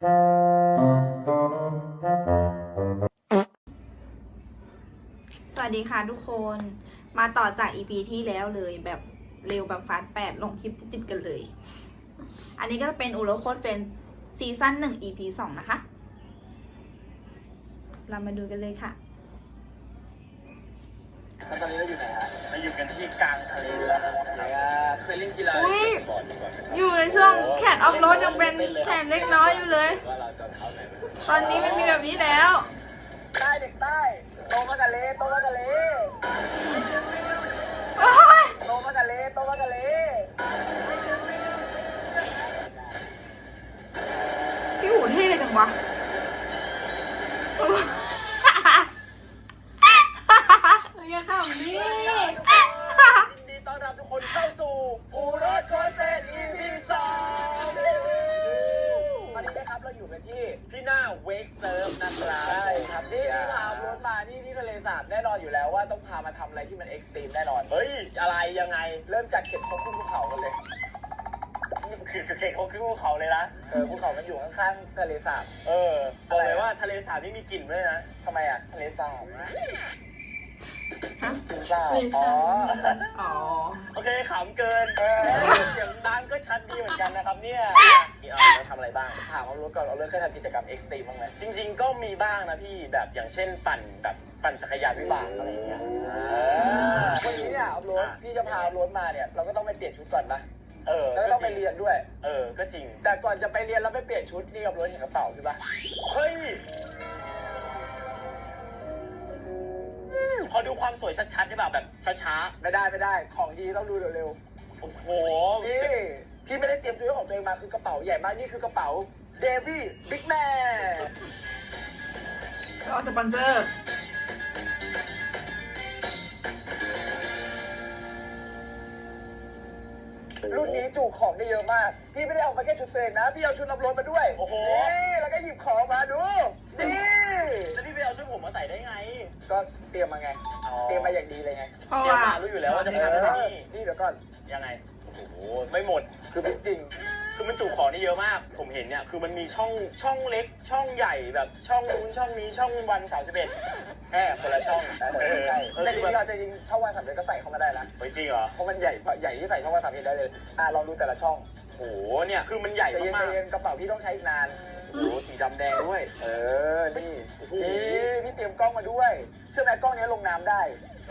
สวัสดีค่ะทุกคนมาต่อจาก EP ที่แล้วเลยแบบเร็วแบบฟาสต์แปดลงคลิปติดๆกันเลย อันนี้ก็จะเป็นอูโรโคดเฟนซีซั่นหนึ่ง EP สองนะคะ เรามาดูกันเลยค่ะแล้วตอนนี้เราอยู่ไหนฮะมาอยู่กันที่กลางทะเลแล้วนะครับไหนอะเคยเล่นกีฬาอุ๊ยบอลดีกว่าไหม อยู่ในช่วงแคดออฟโรดยังเป็นแขนเล็กน้อยอยู่เลย ตอนนี้ไม่มีแบบนี้แล้ว ใต้เด็กใต้โตมากับเลโตมากับเลโวกเซิร์ฟนะครับใช่ครับนี่ที่พารถมานี่ที่ทะเลสาบแน่นอนอยู่แล้วว่าต้องพามาทำอะไรที่มันเอ็กซ์ตรีมแน่นอน เฮ้ย อะไรยังไงเริ่มจากเก็บเขาขึ้นภูเขากันเลยคือเก่งเขาขึ้นภูเขาเลยนะ เออภูเขามันอยู่ข้างๆทะเลสาบเออ บอกเลยว่าทะเลสาบนี่มีกลิ่นด้วยนะทำไมอะทะเลสาบ ฮะทะเลสาบอ๋อ อ๋อ โอเคขำเกินเออเสียงดังก็ชัดดีเหมือนกันนะครับเนี่ยนี่เอาเราทำอะไรบ้าง ถามเอารถก่อนเอารถเคยทำกิจกรรมเอ็กซ์ตรีมบ้างไหมจริง ๆ ก็มีบ้างนะพี่แบบอย่างเช่นปั่นแบบปั่นจักรยานวิบากอะไรอย่างเงี้ยวันนี้เนี่ยเอารถพี่จะพาเอารถมาเนี่ยเราก็ต้องไปเปลี่ยนชุดก่อนนะเออแล้วก็ต้องไปเรียนด้วย เออก็จริง แต่ก่อนจะไปเรียนแล้วไปเปลี่ยนชุดนี่กับรถเห็นกระเป๋าใช่ปะเฮ้ย ดูความสวยชัดๆได้แบบแบบช้าไม่ได้ไม่ได้ ของดีต้องดูเร็วๆ โอ้โห ๆนี่ที่ไม่ได้เตรียมซื้อของตัวเองมาคือกระเป๋าใหญ่มากนี่คือกระเป๋าเดวี่บิ๊กแมนก็สปอนเซอร์รุ่นนี้จุของได้เยอะมาก พี่ไม่ได้เอามาแค่ชุดตัวเองนะ พี่เอาชุดรับรถมาด้วยโอ้โห นี่แล้วก็หยิบของมาดูนี่ แล้วพี่ไปเอาชุด ผมมาใส่ได้ไงก็เตรียมมาไงอ๋อเตรียมมาอย่างดีเลยไงเพราะเตรียมว่ามารู้อยู่แล้วว่าจะเอทำอะไรอนี่นี่เดี๋ยวก่อน ยังไง โอ้โห ไม่หมด คือเป็นจริงคือมันจุของได้เยอะมาก ผมเห็นเนี่ย คือมันมีช่อง ช่องเล็ก ช่องใหญ่แบบช่องนู้นช่องนี้ ช่องวันสามสิบเอ็ดแค่คนละช่องใช่เออใช่เออแต่จคือริงๆแบบเราจะยิงช่องวันสามเดือนก็ใส่เข้ามาได้ละเฮ้ยจริงเหรอ เพราะมันใหญ่ใหญ่ที่ใส่ช่องวันสามเดือนได้เลย อะลองดูแต่ละช่อง โอ้โหเนี่ยคือมันใหญ่ใจเย็นมาใจกเย็นกระเป๋าพี่ต้องใช้อีกนาน ๆโอ้โหสีดำแดงด้วย เออ นี่โอ้โหนี่พี่เตรียมกล้องมาด้วย เชื่อไหมกล้องนี้ลงน้ำได้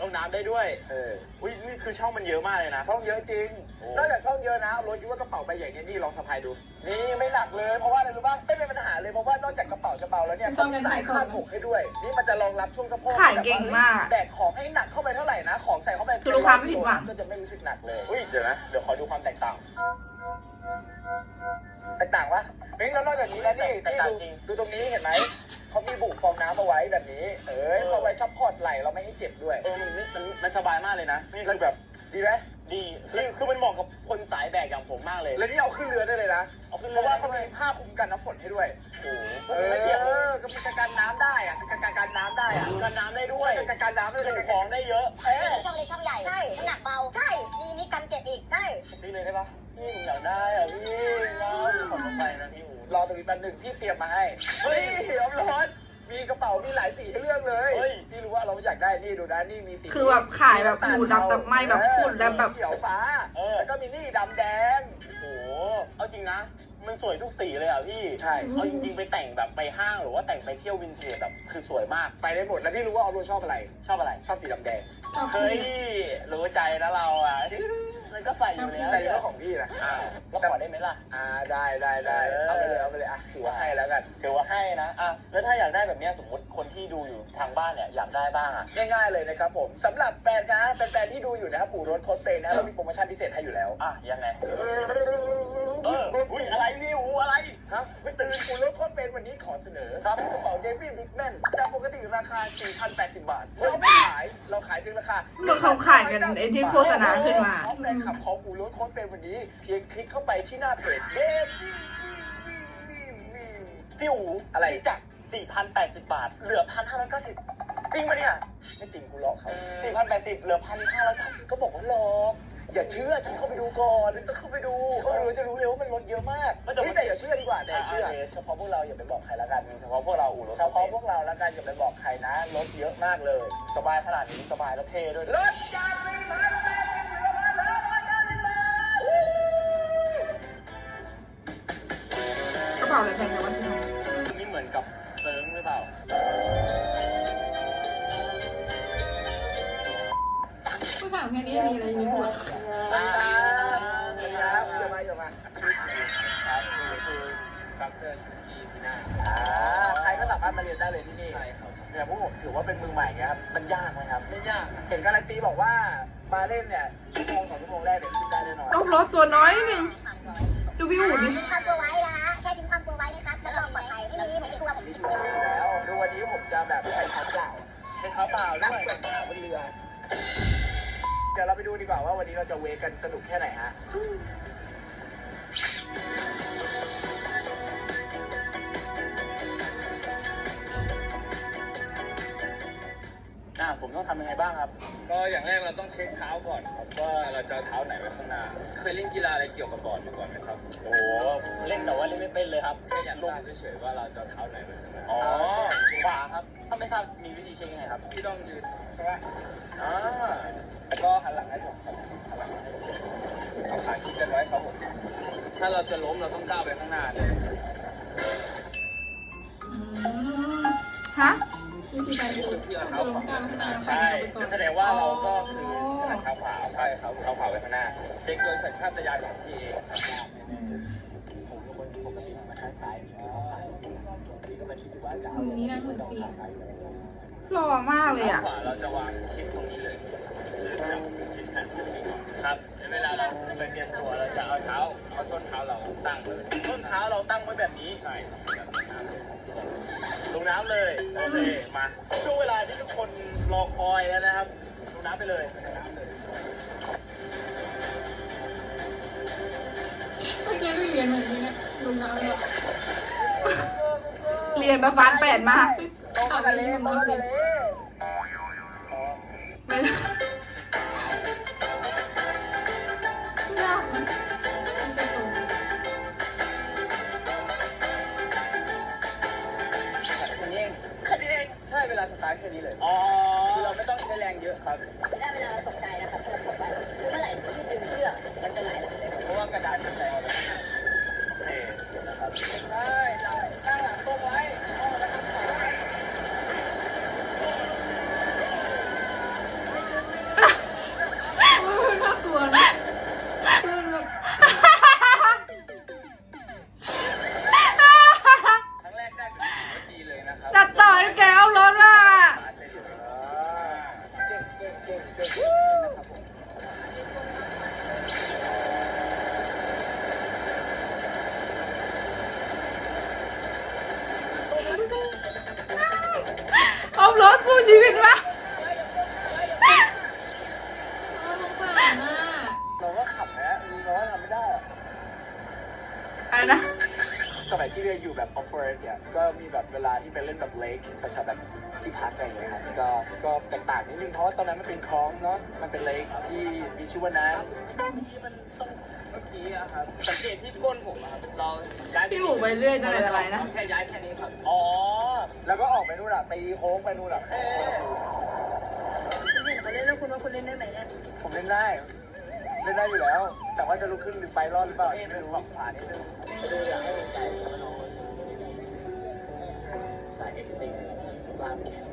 ลงน้ำได้ด้วยเออ อุ้ยนี่คือช่องมันเยอะมากเลยนะ ช่องเยอะจริง โอ้ นอกจากช่องเยอะนะรถคิดว่ากระเป๋าใบใหญ่เนี่ยนี่ลองสะพายดู นี่ไม่หนักเลย เพราะว่าอะไรรู้ป่ะไม่เป็นปัญหาเลย เพราะว่านอกจากกระเป๋าจะเบาแล้วเนี่ยเขามีสายคาดอกให้ด้วย นี่มันจะรองรับช่วงสะโพกขายเก่งมากแบกของให้หนักเข้าไปเท่าไหร่นะ ของใส่เข้าไปคือลูกค้าไม่ผิดหวัง ก็จะไม่รู้สึกหนักเลย อุ้ยเดี๋ยวนะ เดี๋ยวขอดูความแตกต่างแต แล้วนอกจากนี้แล้วนี่แตกนี่ต่างดูจริงดูตรงนี้เห็นไหมเขามีบุฟองน้ำเอาไว้แบบนี้ เอ้ยเขาไว้ซัพพอร์ตไหลเราไม่ให้เจ็บด้วย เออมันไม่มันมันสบายมากเลยนะนี่คือแบบดีไหมดีคือคือมันเหมาะกับคนสายแบกอย่างผมมากเลย แล้วนี่เอาขึ้นเรือได้เลยนะเอาขึ้นเพเลยราะว่าเขามีผ้าคลุมกันน้ำฝนให้ด้วยโอ้โหเอไม่เปียกเลยอก็มีการกันน้ำได้อะการกันการน้ำได้อะกันน้ำได้ด้วยการกันน้ำได้จุเลยของได้เยอะเออช่องเล็กช่องใหญ่ ใช่ น้ำหนักเบา ใช่ มีนี่กันเจ็บอีก ใช่พี่เลยได้ปะพี่ผมอยากได้อะพี่นะ รอตรงนี้แป๊บหนึงพี่เตรียมมาให้เฮ้ยเอาร้อนมีกระเป๋ามีหลายสีให้เลือกเลยพี่รู้ว่าเราอยากได้นี่ดูนะนี่มีสีคือแบบขายแบบหูดับแต่ไม่แบบพูดแล้วแบบ เขียวฟ้าแล้วก็มีนี่ดำแดง โอ้โห เอาจริงนะ มันสวยทุกสีเลยอะพี่ใช่ เอาจริงๆไปแต่งแบบไปห้างหรือว่าแต่งไปเที่ยววินเทจแบบคือสวยมาก ไปได้หมดแล้วพี่รู้ว่าเอาโรชอบอะไร ชอบอะไร ชอบสีดำแดง เฮ้ย รู้ใจนะเราอะ มันก็ใส่อยู่แล้วแต่นี่ก็ของพี่นะอ่าแล้วขอได้ไหมล่ะ อ่าได้ได้ได้เออเอาไปเลยเอาไปเลยอะถือว่าให้แล้วกันถือว่าให้นะอะแล้วถ้าอยากได้แบบเนี้ยสมมติคนที่ดูอยู่ทางบ้านเนี่ยอยากได้บ้างอะง่ายๆเลยนะครับผมสำหรับแฟนนะแฟนๆที่ดูอยู่นะครับปู่รถโคสเตย์นะเรามีโปรโมชั่นพิเศษให้อยู่แล้วอะยังไง เอออุ้ยอะไรพี่อูอะไรครับไม่ตื่นปู่รถโคสเตย์วันนี้ขอเสนอครับกระเป๋าเดวิดบิ๊กแมนจากปกติราคา 4,080 บาท เราไม่ขาย เราขายเพียงราคาก็เขาขายกันไอ้ที่โฆษณาขึ้นมาเพราะแฟนคลับของปู่รถโคสเตย์วันนี้ เพียงคลิกเข้าไปที่หน้าเพจเดวิดพี่อูอะไรที่จาก4,080 บาท เหลือ 1,590 จริงปะเนี่ย ไม่จริงกูหลอกเขา4,080 เหลือ 1,590 ก็บอกว่าหลอก อย่าเชื่อต้องเข้าไปดูก่อนต้องเข้าไปดูเข้าไปดูจะรู้เลยว่ามันลดเยอะมากเฮ้ยแต่อย่าเชื่อดีกว่าแต่อย่าเชื่อเฉพาะพวกเราอย่าไปบอกใครแล้วกันเฉพาะพวกเราอู่รถเฉพาะพวกเราแล้วกันอย่าไปบอกใครนะลดเยอะมากเลย สบายขนาดนี้สบายแล้วเท่ด้วยรถการไฟฟ้าแรงเหลือพันละร้อยเก้าสิบบาทกระเป๋าอะไรแพงจังวะที่น้องนี่เหมือนกับเซิร์งหรือเปล่าผู้ถามแค่นี้มีอะไรในหัว รับเพื่อนที่ที่หน้าอ่าใครก็สามารถมาเรียนได้เลยที่นี่ใช่ครับเนี่ยพวกผมถือว่าเป็นมือใหม่ไงครับ มันยากไหมครับ ไม่ยากเห็นการันตีบอกว่ามาเล่นเนี่ยชั่วโมงสองชั่วโมงแรกเนี่ยขึ้นได้แน่นอนต้องรถตัวน้อยนิดนึงดูพี่อู๋ดิทิ้งความกลัวไว้นะคะแค่ทิ้งความกลัวไว้นะครับแล้วก็ปลอดภัยไม่มีไม่มีกลัวผมนี่ชิวๆอยู่แล้วดูวันนี้ผมจะแบบใช้เท้าเปล่าใช้เท้าเปล่านั่งด้วยแกว่งขาบนเรือ เดี๋ยวเราไปดูดีกว่าว่าวันนี้เราจะเวกันสนุกแค่ไหนฮะ ต้องทำยังไงบ้างครับ ก็อย่างแรกเราต้องเช็คเท้าก่อนครับว่าเราจะเอาเท้าไหนไว้ข้างหน้า เคยเล่นกีฬาอะไรเกี่ยวกับบอร์ดมาก่อนไหมครับโอ้เล่นแต่ว่าเล่นไม่เป็นเลยครับแค่อยากทราบเฉยๆว่าเราจะเอาเท้าไหนไว้ข้างหน้าอ๋อขวาครับ ถ้าไม่ทราบมีวิธีเช็คยังไงครับที่ต้องยืนใช่ไหมอ่าแล้วก็หันหลังให้ผมครับหันหลังให้ผมเอาขาชิดกันไว้ครับผมถ้าเราจะล้มเราต้องก้าวไปข้างหน้าเลย วิธีการเดินที่เอาเท้าเท้าขวาข้างหน้าใช่แสดงว่าเราก็คือถนัดเท้าขวาใช่ครับเท้าขวาไปข้างหน้าเป็นโดยสัญชาตญาณของพี่เองครับผมเป็นคนปกติมาทางซ้ายจริงๆเขาผ่านนี่ก็มาคิดว่าจะเอามือนี้นะมือสี่ซ้ายเลยหล่อมากเลยอะ ขวาเราจะวางชิดตรงนี้เลย มาช่วงเวลาที่ทุกคนรอคอยแล้วนะครับลงน้ำไปเลยลงน้ำเลยเมื่อกี้ก็เรียนเหมือนนี้นะลงน้ำเนี่ยเรียนประฟานแปดมากขับไปเล่นมันเรีย อะไรนะ สมัยที่เรียนอยู่แบบออฟเฟอร์เนี่ยก็มีแบบเวลาที่ไปเล่นแบบเลคแถวๆแบบที่พักอะไรอย่างเงี้ยครับก็ก็แตกต่างนิดนึงเพราะว่าตอนนั้นมันเป็นคลองเนาะมันเป็นเลคที่มีชื่อว่าน้ำมันต้องเมื่อกี้อะครับสังเกตที่ก้นผมอะครับเราย้ายพี่อู๋ไปเรื่อยจังเลยอะไรนะ แค่ย้ายแค่นี้ครับอ๋อ แล้วก็ออกไปนู่นอะตีโค้งไปนู่นอะเอ๊ะคุณเห็นเขาเล่นแล้วคุณว่าคุณเล่นได้ไหมเนี่ยผมเล่นได้เล่นได้อยู่แล้ว แต่ว่าจะลุกขึ้นหรือไปรอดหรือเปล่าเอ๊ะไม่ไม่รู้รู้ฝั่งขวานิดนึงดูอยากให้กำลังใจน้อง สายเอ็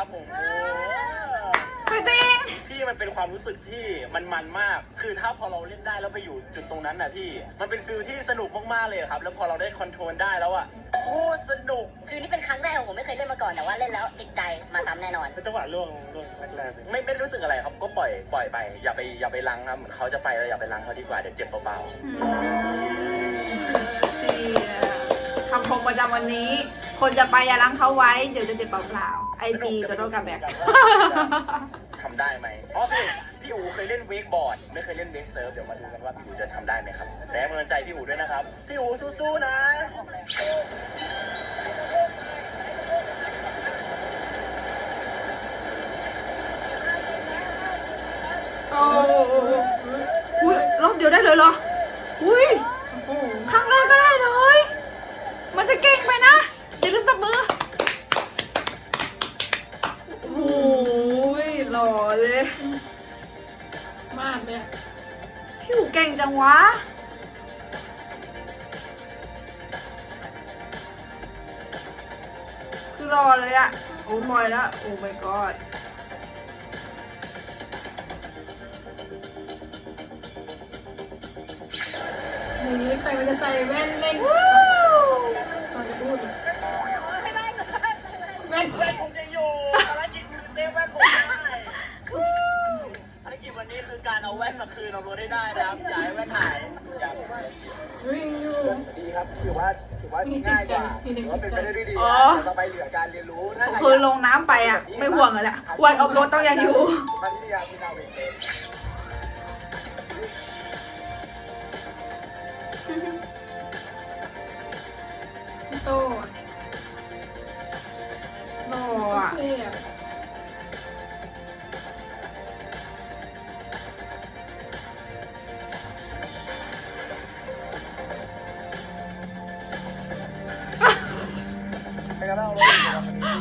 นะครับผมโอ้ไปเต้งพี่มันเป็นความรู้สึกที่มันมันมาก คือถ้าพอเราเล่นได้แล้วไปอยู่จุดตรงนั้นน่ะพี่ มันเป็นฟิลที่สนุกมากๆเลยครับ แล้วพอเราได้คอนโทรลได้แล้วอะโคตรสนุกคือนี่เป็นครั้งแรกของผมไม่เคยเล่นมาก่อนแต่ว่าเล่นแล้วติดใจมาซ้ำแน่นอนเป็นจังหวะล่วงล่วงแรกๆไม่ไม่ได้รู้สึกอะไรครับก็ปล่อยปล่อยไป อย่าไปอย่าไปลังครับเหมือนเขาจะไปแล้วอย่าไปลังเขาดีกว่าเดี๋ยวเจ็บเบาเชีย คำคมประจำวันนี้ คนจะไปอย่าล้างเขาไว้ เดี๋ยวจะเจ็บเปล่าๆไอๆจีโดโดกับแบ็คทำได้ไหมอ๋อพี่พี่อูเคยเล่นเวกบอร์ด ไม่เคยเล่นเวกเซิร์ฟ เดี๋ยวมาดูกันว่าพี่อูจะทำได้ไหมครับแรงกำลังใจพี่อูด้วยนะครับ พี่อูสู้ๆนะ โอ้อุ้ยรอบเดียวได้เลยเหรอ อุ้ยครั้งแรกก็ได้เลย มันจะเก่งไปนะอย่าลืมตบมือโอ้ยหล่อเลย มากเนี่ยพี่หูเก่งจังวะ คือรอเลยอะโอ้มอยแล้ว โอ้ my god อย่างนี้ใครมันจะใส่แว่นเล่น แว่นแว่นผมยังอยู่ภารกิจคือเซฟแว่นผมได้ภารกิจวันนี้คือการเอาแว่นมาคืนเอารถให้ได้นะครับอย่าให้แว่นหายอย่าวิ่งอยู่ ดีครับถือว่าถือว่าง่ายกว่าถือว่าเป็นไปได้ด้วยดีอ๋อ ต่อไปเหลือการเรียนรู้ถ้าใรคือลงน้ำไปอะไม่ห่วงเลยแหละควรอบรถต้องยังอยู่ มาที่นี่ครับที่นาเวเซ ตอะหล่ออะ เท่อะไปกันแล้วเราอยู่กับคนนี้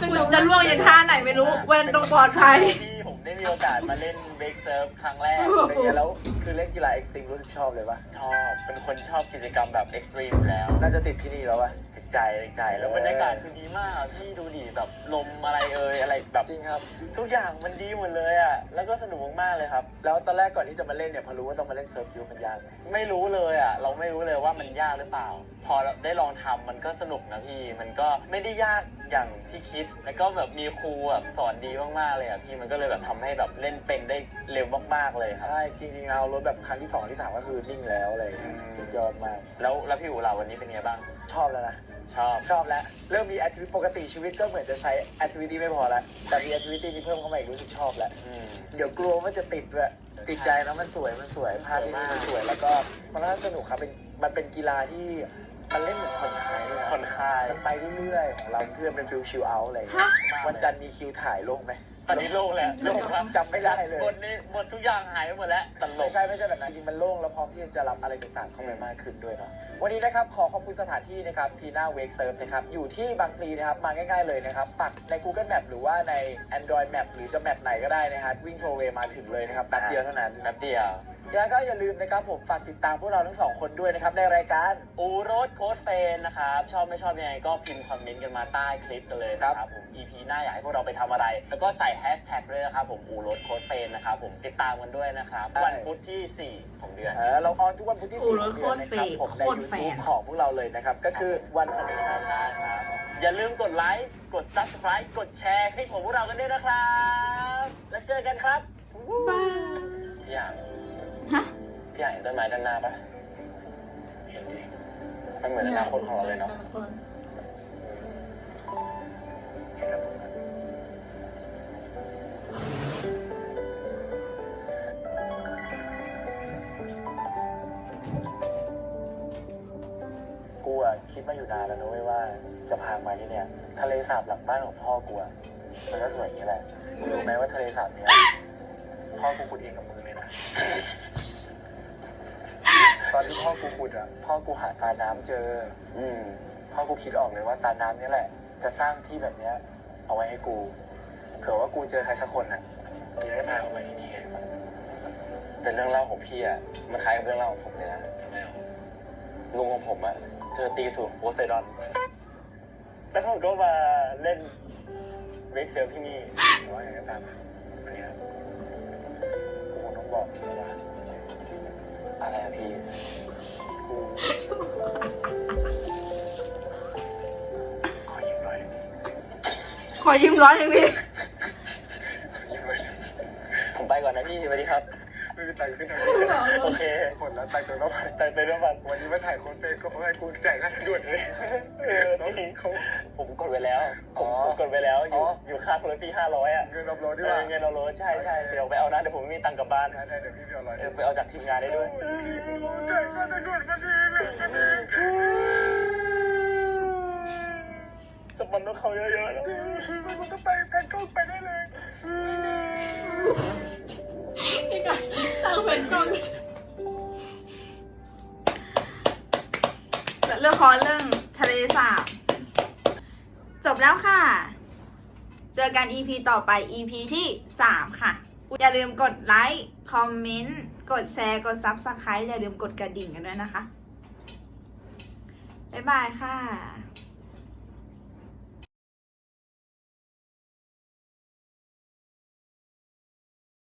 คุณจะล่วงยังท่าไหนไม่รู้เว้นต้องปลอดภัย ที่ผมได้มีโอกาสมาเล่นเบรกเซิร์ฟครั้งแรกเป็นไงแล้วคือเล่นกีฬาเอ็กซ์ตรีมรู้สึกชอบเลยปะชอบ เป็นคนชอบกิจกรรมแบบเอ็กซ์ตรีมอยู่แล้ว น่าจะติดที่นี่แล้ววะ ใจติดใจแล้วบรรยากาศคือดีมากอะพี่ดูดิแบบลมอะไรเอ่ยอะไรแบบจริงครับ ทุกอย่างมันดีหมดเลยอะแล้วก็สนุกมากๆเลยครับ แล้วตอนแรกก่อนที่จะมาเล่นเนี่ยพอรู้ว่าต้องมาเล่นเซิร์ฟคิวมันยากไหมไม่รู้เลยอะเราไม่รู้เลยว่ามันยากหรือเปล่า พอเราได้ลองทำมันก็สนุกนะพี่มันก็ไม่ได้ยากอย่างที่คิด แล้วก็แบบมีครูแบบสอนดีมากๆเลยอะพี่มันก็เลยแบบทำให้แบบเล่นเป็นได้เร็วมากๆเลยครับ ใช่จริงๆเอารถแบบครั้งที่สองที่สามก็คือนิ่งแล้วอะไรอย่างเงี้ยอืม สุดยอดมาก แล้วแล้วพี่อู๋เราวันนี้เป็นไงบ้าง ชอบแล้วนะ ชอบ ชอบแล้ว เริ่มมีแอคทิวิตี้ปกติชีวิตก็เหมือนจะใช้แอคทิวิตี้ไม่พอแล้ว แต่มีแอคทิวิตี้นี้เพิ่มเข้ามาอีกรู้สึกชอบแล้ว อืม เดี๋ยวกลัวว่าจะติดด้วยติดใจนะมันสวยมันสวยภาพที่นี่มันสวยแล้วก็มันน่าสนุกครับเป็นมันเป็นกีฬาที่มันเล่นเหมือนผ่อนคลายด้วยผ่อนคลาย มันไปเรื่อยๆของเราเพื่อนเป็นฟิลชิลเอาท์อะไรอย่างเงี้ยฮะ วันจันทร์มีคิวถ่ายลงไหม ตอนนี้โล่งแล้วโล่งจำไม่ได้เลยหมดนี่หมดทุกอย่างหายไปหมดแล้วตลไม่กใช่ไม่ใช่แบบนั้นจริงๆมันโล่งแล้วพร้อมที่จะรับอะไรต่างๆเข้าไปมากขึ้นด้วยเนาะวันนี้นะครับขอขอบคุณสถานที่นะครับพีน่าเวกเซิร์ฟนะครับอยู่ที่บางพลีนะครับมาง่ายๆเลยนะครับปักใน Google Map หรือว่าใน Android Map หรือจะแมปไหนก็ได้นะครับวิ่งโทรเวมาถึงเลยนะครับแป๊บเดียวเท่านั้น แป๊บเดียว แล้วก็อย่าลืมนะครับผมฝากติดตามพวกเราทั้งสองคนด้วยนะครับในรายการอูโรดโค้ดเฟนนะครับ ชอบไม่ชอบยังไงก็พิมพ์คอมเมนต์กันมาใต้คลิปกันเลยนะครับผม EP หน้าอยากให้พวกเราไปทำอะไร แล้วก็ใส่แฮชแท็กด้วยนะครับผมอูโรดโค้ดเฟนนะครับผมติดตามกันด้วยนะครับ ใช่ วันพุธที่ 4 ของเดือน เออเราออนทุกวันพุธที่โอ้สี่โหของเดือนนะครับผมในโคตรแฟน YouTube ของพวกเราเลยนะครับ ก็คือวันพันธชาใช่ครับ อย่าลืมกดไลค์ กด subscribe กดแชร์คลิปของพวกเรากันด้วยนะครับ แล้วเจอกันครับบ้าพี่อ่าง ฮะพี่อยากเห็นต้นไม้ด้านหน้าปะเห็นดิมันเหมือนอนาคตของเราเลยเนาะกูอะคิดมาอยู่นานแล้วนะเว้ยว่า จะพามาที่เนี่ย ทะเลสาบหลังบ้านของพ่อกูอะมันก็สวยอย่างนี้แหละมึงรู้ไหมว่าทะเลสาบเนี้ยพ่อกูขุดเองกับมือเลยนะ กูขุดอะพ่อกูหาตาน้ำเจอ อืมพ่อกูคิดออกเลยว่าตาน้ำเนี้แหละ จะสร้างที่แบบเนี้ย เอาไว้ให้กู เผื่อว่ากูเจอใครสักคนอะจะได้พาเขาไปที่นี่ไงแต่เรื่องเล่าของพี่อะมันคล้ายกับเรื่องเล่าของผมเลยนะทำไมอะลุงของผมอะเจอตีสูงโพไซดอน แล้วเขาก็มาเล่นเวกเซลที่นี่แต่ว่าอย่างไรก็ตามวันเนี้ยกูคงต้องบอกมึงแล้วว่าอะไรอะพี่กู ขอยืมหน่อยขอยืมร้อยหนึ่งดิยืมหน่อยผมไปก่อนนะพี่สวัสดีครับ ไม่มีตังค์ขึ้นทางโอเคหมดแล้วตังค์เติมน้ำมันแต่ไปเรื่องบัตรวันนี้มาถ่ายโค้ดเฟซก็เขาให้กูจ่ายค่าทางด่วนเลยเออจริงเขาผมกดไว้แล้ว ผมอ๋อผมกดไว้แล้วอยู่อ๋ออยู่ค่าคนละพี่ห้าร้อยอะเงินรับรถเอดีกว่าอเงินเราลดใช่ใช่เดี๋ยวไปเอานะเดี๋ยวผมไม่มีตังค์กลับบ้านได้ได้เดี๋ยวพี่ไปเอาร้อยเอเดียอวไปเอาจากทีมงานได้ด้วยจ่ายค่าทางด่วนพอดีเลยพอดีสปอนต้องเขาเยอะๆนะมันก็ไปแพนกล้องไปได้เลย ครื่อเรื่องทะเลสาบ จบแล้วค่ะ เจอกัน EP ต่อไป EP ที่ 3 ค่ะ อย่าลืมกดไลค์ คอมเมนต์ กดแชร์ กด Subscribe อย่าลืมกดกระดิ่งกันด้วยนะคะ บ๊ายบายค่ะ